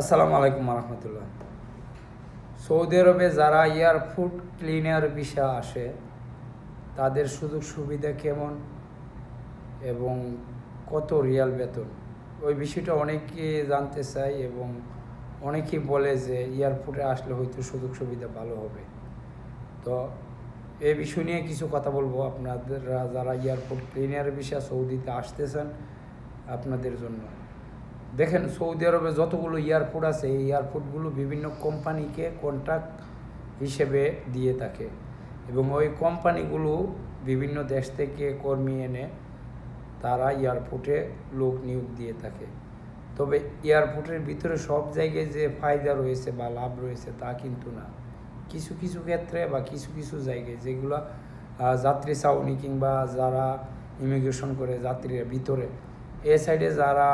আসসালামু আলাইকুম রহমতুল্লাহ সৌদি আরবে যারা এয়ারফুড ক্লিনার ভিসা আসে, তাদের সুযোগ সুবিধা কেমন এবং কত রিয়াল বেতন? ওই বিষয়টা অনেকে জানতে চায় এবং অনেকেই বলে যে এয়ারপোর্টে আসলে হয়তো সুযোগ সুবিধা ভালো হবে। তো এ বিষয় নিয়ে কিছু কথা বলব। আপনাদেররা যারা এয়ারপোর্ট ক্লিনার ভিসা সৌদিতে আসতেছেন, আপনাদের জন্য। দেখেন সৌদি আরবে যতগুলো এয়ারপোর্ট আছে, এই এয়ারপোর্টগুলো বিভিন্ন কোম্পানিকে কন্ট্রাক্ট হিসেবে দিয়ে থাকে এবং ওই কোম্পানিগুলো বিভিন্ন দেশ থেকে কর্মী এনে তারা এয়ারপোর্টে লোক নিয়োগ দিয়ে থাকে। তবে এয়ারপোর্টের ভিতরে সব জায়গায় যে ফায়দা রয়েছে বা লাভ রয়েছে তা কিন্তু না। কিছু কিছু ক্ষেত্রে বা কিছু কিছু জায়গায় যেগুলো যাত্রী ছাউনি কিংবা যারা ইমিগ্রেশন করে যাত্রীরা ভিতরে এ সাইডে যারা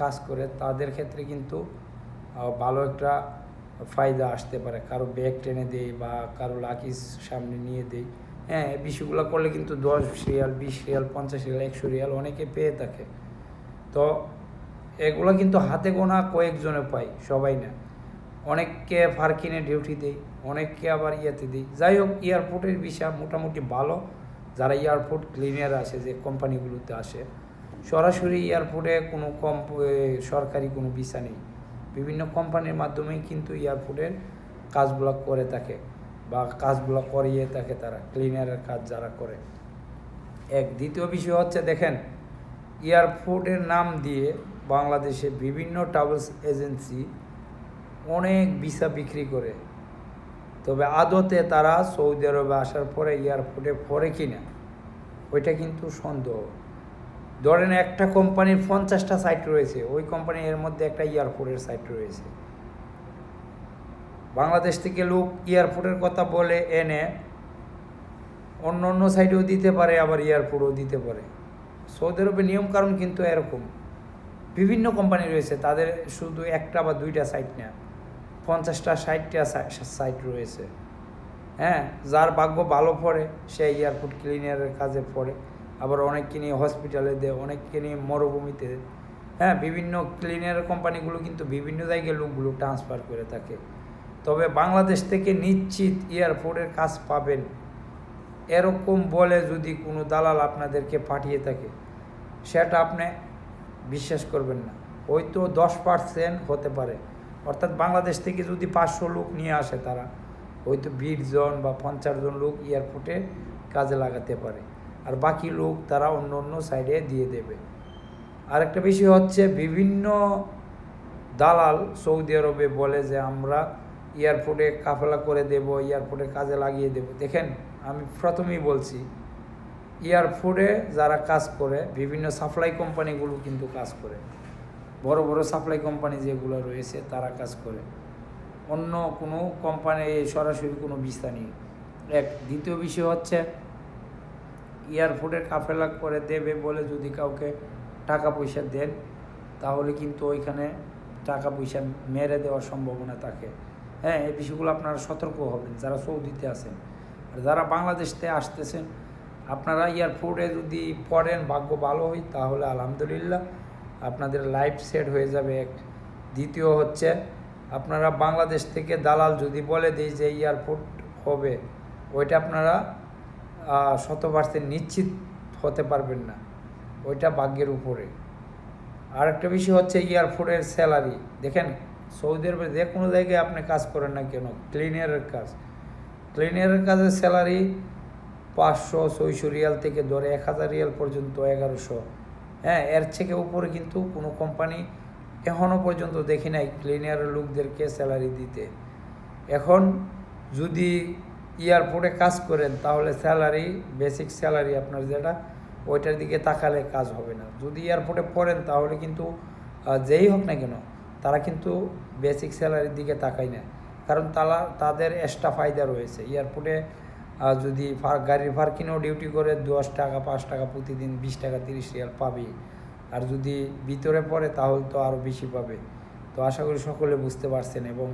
কাজ করে, তাদের ক্ষেত্রে কিন্তু ভালো একটা ফায়দা আসতে পারে। কারও ব্যাগ টেনে দেয় বা কারও লাকিস সামনে নিয়ে দেয়। হ্যাঁ বিষয়গুলো করলে কিন্তু দশ রিয়াল, বিশ রিয়াল, পঞ্চাশ রিয়াল, একশো রিয়াল অনেকে পেয়ে থাকে। তো এগুলো কিন্তু হাতে গোনা কয়েকজনে পায়, সবাই না। অনেককে ফার্কিনে ডিউটি দেয়, অনেককে আবার ইয়েতে দিই যাই হোক এয়ারপোর্টের বিষয় মোটামুটি ভালো। যারা এয়ারপোর্ট ক্লিনার আসে, যে কোম্পানিগুলোতে আসে সরাসরি এয়ারপোর্টে কোনো কম সরকারি কোনো ভিসা নেই। বিভিন্ন কোম্পানির মাধ্যমেই কিন্তু এয়ারপোর্টের কাজগুলো করে থাকে বা কাজগুলো করিয়ে থাকে তারা ক্লিনারের কাজ যারা করে। এক, দ্বিতীয় বিষয় হচ্ছে দেখেন এয়ারপোর্টের নাম দিয়ে বাংলাদেশে বিভিন্ন ট্রাভেলস এজেন্সি অনেক ভিসা বিক্রি করে। তবে আদতে তারা সৌদি আরবে আসার পরে এয়ারপোর্টে পড়ে কিনা, ওইটা কিন্তু সন্দেহ। ধরেন একটা কোম্পানির পঞ্চাশটা সাইট রয়েছে, ওই কোম্পানির এর মধ্যে একটা এয়ারপোর্টের সাইট রয়েছে। বাংলাদেশ থেকে লোক এয়ারপোর্টের কথা বলে, এনে অন্য অন্য সাইডেও দিতে পারে, আবার এয়ারপোর্টও দিতে পারে। সৌদি আরবের নিয়মকানুন কিন্তু এরকম। বিভিন্ন কোম্পানি রয়েছে, তাদের শুধু একটা বা দুইটা সাইট না, পঞ্চাশটা ষাটটা সাইট রয়েছে। হ্যাঁ যার ভাগ্য ভালো পড়ে, সে এয়ারপোর্ট ক্লিনারের কাজে পড়ে। আবার অনেককে নিয়ে হসপিটালে দেয়, অনেককে নিয়ে মরুভূমিতে হ্যাঁ বিভিন্ন ক্লিনার কোম্পানিগুলো কিন্তু বিভিন্ন জায়গায় লোকগুলো ট্রান্সফার করে থাকে। তবে বাংলাদেশ থেকে নিশ্চিত এয়ারপোর্টের কাজ পাবেন। এরকম বলে যদি কোনো দালাল আপনাদেরকে পাঠিয়ে থাকে, সেটা আপনি বিশ্বাস করবেন না। হয়তো দশ পার্সেন্ট হতে পারে। অর্থাৎ বাংলাদেশ থেকে যদি পাঁচশো লোক নিয়ে আসে তারা, হয়তো বিশ জন বা পঞ্চাশ জন লোক এয়ারপোর্টে কাজে লাগাতে পারে। আর বাকি লোক তারা অন্য অন্য সাইডে দিয়ে দেবে। আরেকটা বিষয় হচ্ছে বিভিন্ন দালাল সৌদি আরবে বলে যে আমরা এয়ারপোর্টে কাফেলা করে দেব, এয়ারপোর্টে কাজে লাগিয়ে দেব। দেখেন, আমি প্রথমেই বলছি, এয়ারপোর্টে যারা কাজ করে, বিভিন্ন সাপ্লাই কোম্পানিগুলো কিন্তু কাজ করে। বড় বড় সাপ্লাই কোম্পানি যেগুলো রয়েছে, তারা কাজ করে। অন্য কোনো কোম্পানি সরাসরি কোনো বিস্তা নেই। এক, দ্বিতীয় বিষয় হচ্ছে এয়ারপোর্টে কাফেলা করে দেবে বলে যদি কাউকে টাকা পয়সা দেন, তাহলে কিন্তু ওইখানে টাকা পয়সা মেরে দেওয়ার সম্ভাবনা থাকে। হ্যাঁ এই বিষয়গুলো আপনারা সতর্ক হবেন যারা সৌদিতে আছেন। আর যারা বাংলাদেশতে আসতেছেন, আপনারা এয়ারপোর্টে যদি পড়েন, ভাগ্য ভালো হয়, তাহলে আলহামদুলিল্লাহ আপনাদের লাইফ সেট হয়ে যাবে। এক, দ্বিতীয় হচ্ছে, আপনারা বাংলাদেশ থেকে দালাল যদি বলে দেয় যে এয়ারপোর্ট হবে, ওইটা আপনারা শত পার্সেন্ট নিশ্চিত হতে পারবেন না। ওইটা ভাগ্যের উপরে। আর একটা বিষয় হচ্ছে এয়ারপোর্টের স্যালারি। দেখেন সৌদি আরবে যে কোনো জায়গায় আপনি কাজ করেন না কেন? ক্লিনারের কাজ। ক্লিনারের কাজের স্যালারি পাঁচশো, ছয়শো রিয়াল থেকে ধরে এক হাজার রিয়াল পর্যন্ত, এগারোশো। হ্যাঁ এর থেকে উপরে কিন্তু কোনো কোম্পানি এখনও পর্যন্ত দেখি নাই ক্লিনারের লোকদেরকে স্যালারি দিতে। এখন যদি এয়ারপোর্টে কাজ করেন, তাহলে স্যালারি, বেসিক স্যালারি আপনার যেটা, ওইটার দিকে তাকালে কাজ হবে না। যদি এয়ারপোর্টে পড়েন, তাহলে কিন্তু যেই হোক না কেন, তারা কিন্তু বেসিক স্যালারির দিকে তাকায় না। কারণ তারা তাদের এক্সট্রা ফায়দা রয়েছে। এয়ারপোর্টে যদি গাড়ির পার্কিংও ডিউটি করে, দশ টাকা, পাঁচ টাকা প্রতিদিন, বিশ টাকা, তিরিশ রিয়াল পাবে। আর যদি ভিতরে পড়ে, তাহলে তো আরও বেশি পাবে। তো আশা করি সকলে বুঝতে পারছেন এবং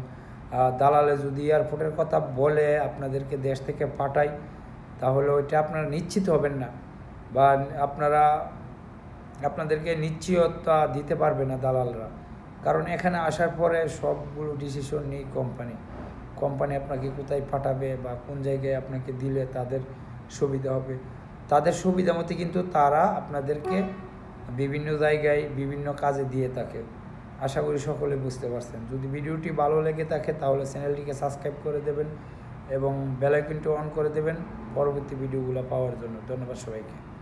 দালালে যদি এয়ারপোর্টের কথা বলে আপনাদেরকে দেশ থেকে পাঠায়, তাহলে ওইটা আপনারা নিশ্চিত হবেন না বা আপনারা, আপনাদেরকে নিশ্চয়তা দিতে পারবে না দালালরা। কারণ এখানে আসার পরে সবগুলো ডিসিশন নেই কোম্পানি কোম্পানি আপনাকে কোথায় পাঠাবে বা কোন জায়গায় আপনাকে দিলে তাদের সুবিধা হবে। তাদের সুবিধা মতো কিন্তু তারা আপনাদেরকে বিভিন্ন জায়গায় বিভিন্ন কাজে দিয়ে থাকে। আশা করি সকলে বুঝতে পারছেন। যদি ভিডিওটি ভালো লেগে থাকে, তাহলে চ্যানেলটিকে সাবস্ক্রাইব করে দেবেন এবং বেলাইকনটি অন করে দেবেন পরবর্তী ভিডিওগুলো পাওয়ার জন্য। ধন্যবাদ সবাইকে।